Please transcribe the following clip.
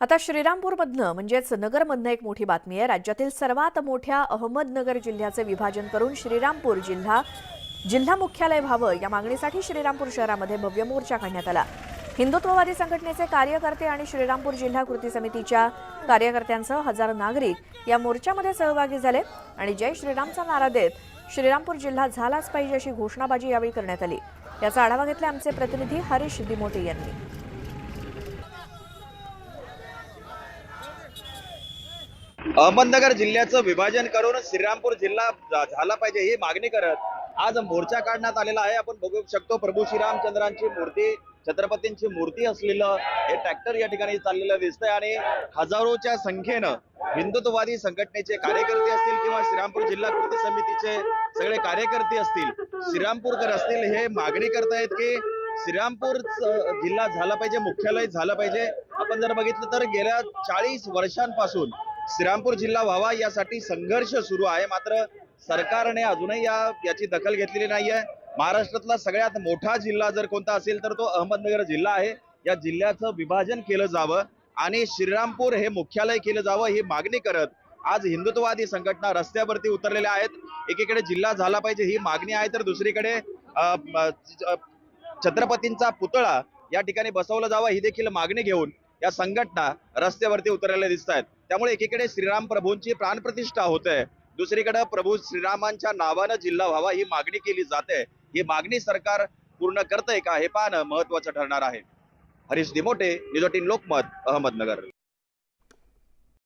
आता श्रीरामपूरमधनं म्हणजेच नगरमधनं एक मोठी बातमी आहे. राज्यातील सर्वात मोठ्या अहमदनगर जिल्ह्याचे विभाजन करून श्रीरामपूर जिल्हा जिल्हा मुख्यालय व्हावं या मागणीसाठी श्रीरामपूर शहरामध्ये भव्य मोर्चा काढण्यात आला. हिंदुत्ववादी संघटनेचे कार्यकर्ते आणि श्रीरामपूर जिल्हा कृती समितीच्या कार्यकर्त्यांसह हजारो नागरिक या मोर्चामध्ये सहभागी झाले आणि जय श्रीरामचा नारा देत श्रीरामपूर जिल्हा झालाच पाहिजे अशी घोषणाबाजी यावेळी करण्यात आली. याचा आढावा घेतला आमचे प्रतिनिधी हरीश दिमोटे यांनी. अहमदनगर जिल्ह्याचं विभाजन करून श्रीरामपूर जिल्हा झाला पाहिजे ही मागणी करत आज मोर्चा काढण्यात आलेला आहे. आपण बघू शकतो प्रभू श्रीरामचंद्रांची मूर्ती छत्रपतींची मूर्ती असलेलं हे ट्रॅक्टर या ठिकाणी चाललेलं दिसतंय आणि हजारोच्या संख्येनं हिंदुत्ववादी संघटनेचे कार्यकर्ते असतील किंवा श्रीरामपूर जिल्हा कृती समितीचे सगळे कार्यकर्ते असतील श्रीरामपूरकर असतील हे मागणी करतायत की श्रीरामपूर जिल्हा झाला पाहिजे मुख्यालय झालं पाहिजे. आपण जर बघितलं तर गेल्या चाळीस वर्षांपासून श्रीरामपूर जिल्हा व्हावा यासाठी संघर्ष सुरू आहे. मात्र सरकारने अजूनही या याची दखल घेतलेली नाहीये. महाराष्ट्रातला सगळ्यात मोठा जिल्हा जर कोणता असेल तर तो अहमदनगर जिल्हा आहे. या जिल्ह्याचं विभाजन केलं जावं आणि श्रीरामपूर हे मुख्यालय केलं जावं ही मागणी करत आज हिंदुत्ववादी संघटना रस्त्यावरती उतरलेल्या आहेत. एकीकडे जिल्हा झाला पाहिजे ही मागणी आहे तर दुसरीकडे छत्रपतींचा पुतळा या ठिकाणी बसवला जावा ही देखील मागणी घेऊन या संघटना रस्त्यावरती उतरलेल्या दिसत आहेत त्यामुळे एकीकडे श्रीराम प्रभूंची प्राणप्रतिष्ठा होते दुसरीकडे प्रभू श्रीरामांच्या नावानं जिल्हा व्हावा ही मागणी केली जाते. ही मागणी सरकार पूर्ण करतंय का हे पाहणं महत्वाचं ठरणार आहे. हरीश दिमोटे न्यूज लोकमत अहमदनगर.